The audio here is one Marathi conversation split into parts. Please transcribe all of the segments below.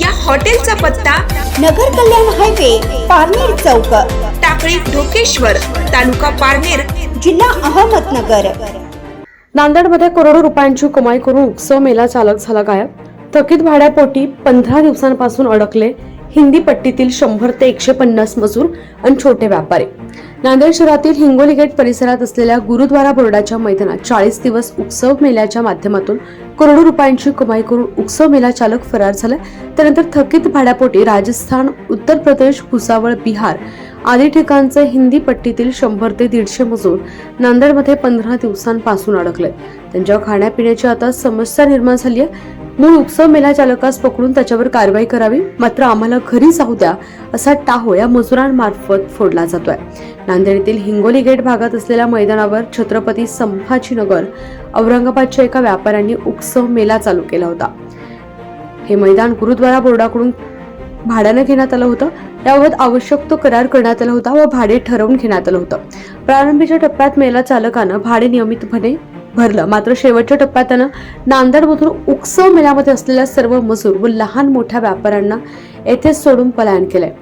या हॉटेलचा पत्ता नगर कल्याण हायवे पारनेर चौक. टाकळी ढोकेश्वर तालुका पारनेर जिल्हा अहमदनगर. नांदेडमध्ये करोडो रुपयांची कमाई करून उत्सव मेला चालक झाला गायब. थकीत भाड्यापोटी पंधरा दिवसांपासून अडकले हिंदी पट्टीतील शंभर ते एकशे पन्नास मजूर आणि छोटे व्यापारी. नांदेड शहरातील हिंगोली गेट परिसरात असलेल्या गुरुद्वारा बोर्डाच्या मैदानात चाळीस दिवस उत्सव मेल्याच्या माध्यमातून करोडो रुपयांची कमाई करून उत्सव मेला चालक फरार झाला. त्यानंतर थकीत भाड्यापोटी राजस्थान उत्तर प्रदेश भुसावळ बिहार आदी ठिकाणचे हिंदी पट्टीतील शंभर ते दीडशे मजूर नांदेडमध्ये पंधरा दिवसांपासून अडकले त्यांच्या खाण्यापिण्याची आता समस्या निर्माण झाली आहे. मूळ उत्सव मेला चालकास पकडून त्याच्यावर कारवाई करावी. मात्र आम्हाला घरी जाऊ द्या असा टाहो या मजुरांमार्फत फोडला जातोय. नांदेड येथील हिंगोली गेट भागात असलेल्या मैदानावर छत्रपती संभाजीनगर औरंगाबादच्या एका व्यापाऱ्यांनी उत्सव मेला चालू केला होता. हे मैदान गुरुद्वारा बोर्डाकडून भाड्यानं घेण्यात आलं होतं. याबाबत आवश्यक तो करार करण्यात आला होता व भाडे ठरवून घेण्यात आलं होतं. प्रारंभीच्या टप्प्यात मेला चालकानं भाडे नियमितपणे भरलं. मात्र शेवटच्या टप्प्यात त्यानं नांदेडमधून उत्सव मेळ्यामध्ये असलेल्या सर्व मजूर व लहान मोठ्या व्यापाऱ्यांना येथेच सोडून पलायन केलंय.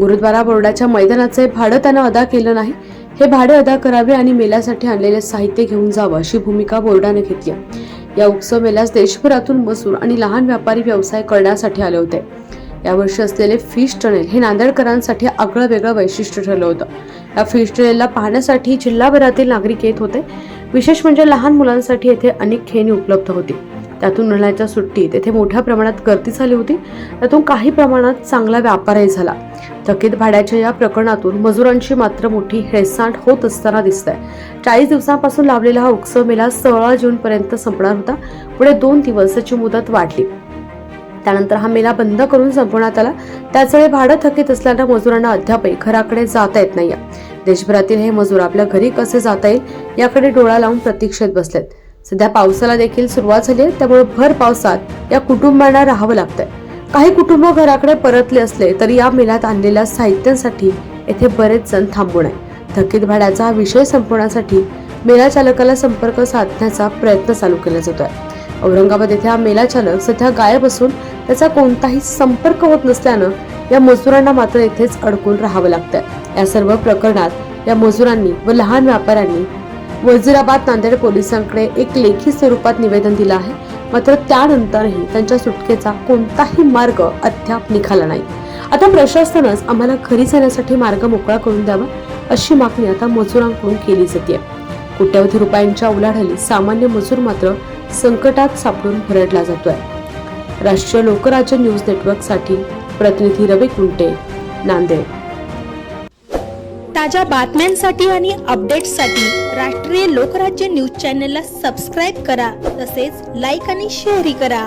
गुरुद्वारा बोर्डाच्या मैदानाचे भाडं त्यानं अदा केलं नाही. हे भाडे अदा करावे आणि मेल्यासाठी आणलेले साहित्य घेऊन जावं अशी भूमिका बोर्डाने घेतली आहे. या उत्सव मेल्यास देशभरातून मजूर आणि लहान व्यापारी व्यवसाय करण्यासाठी आले होते. यावर्षी असलेले फिश टनेल हे नांदेडकरांसाठी आगळं वेगळं वैशिष्ट्य ठरलं होतं. या फिश टनेलला पाहण्यासाठी जिल्हाभरातील नागरिक येत होते. विशेष म्हणजे लहान मुलांसाठी येथे अनेक खेळणी उपलब्ध होती. त्यातून उन्हाळ्याच्या सुट्टी तेथे मोठ्या प्रमाणात गर्दी झाली होती. त्यातून काही प्रमाणात चांगला व्यापारही झाला. थकीत भाड्याच्या या प्रकरणातून मजुरांची मात्र मोठी हेळसांड होत असताना दिसत आहे चाळीस दिवसांपासून लावलेला हा उत्सव मेला सोळा जून पर्यंत संपणार होता. पुढे दोन दिवस त्याची मुदत वाढली. त्यानंतर हा मेला बंद करून संपवण्यात आला. त्याचवेळी भाडं थकीत असल्यानं मजुरांना अद्यापही घराकडे जाता येत नाही देशभरातील हे मजूर आपल्या घरी कसे जाता येईल याकडे डोळा लावून प्रतीक्षेत बसलेत. सध्या पावसाला देखील सुरुवात झाली आहे त्यामुळे भर पावसात या कुटुंबांना राहावं लागतंय. काही कुटुंब घराकडे परतले असले तरी या मेळ्यात आणलेल्या साहित्यांसाठी येथे बरेच जण थांबून आहे थकीत भाड्याचा हा विषय संपवण्यासाठी मेला चालकाला संपर्क साधण्याचा प्रयत्न चालू केला जातोय. औरंगाबाद येथे हा मेला चालक सध्या गायब असून त्याचा कोणताही संपर्क होत नसल्यानं या मजुरांना मात्र येथेच अडकून राहावं लागतंय. या सर्व प्रकरणात या मजुरांनी व लहान व्यापाऱ्यांनी वजिराबाद नांदेड पोलिसांकडे एक लेखी स्वरूपात निवेदन दिलं आहे. मात्र त्यानंतरही त्यांच्या सुटकेचा कोणताही मार्ग अद्याप निघाला नाही. आता प्रशासनच आम्हाला घरी जाण्यासाठी मार्ग मोकळा करून द्यावा अशी मागणी आता मजुरांकडून केली जाते कोट्यवधी रुपयांच्या उलाढाली सामान्य मजूर मात्र संकटात सापडून भरडला जातोय. राष्ट्रीय लोकराज्य न्यूज नेटवर्कसाठी प्रतिनिधी रवी कुंटे नांदेड. ताज्या बातम्यांसाठी आणि अपडेट्ससाठी राष्ट्रीय लोकराज्य न्यूज चॅनलला सबस्क्राईब करा तसेच लाईक आणि शेअरही करा.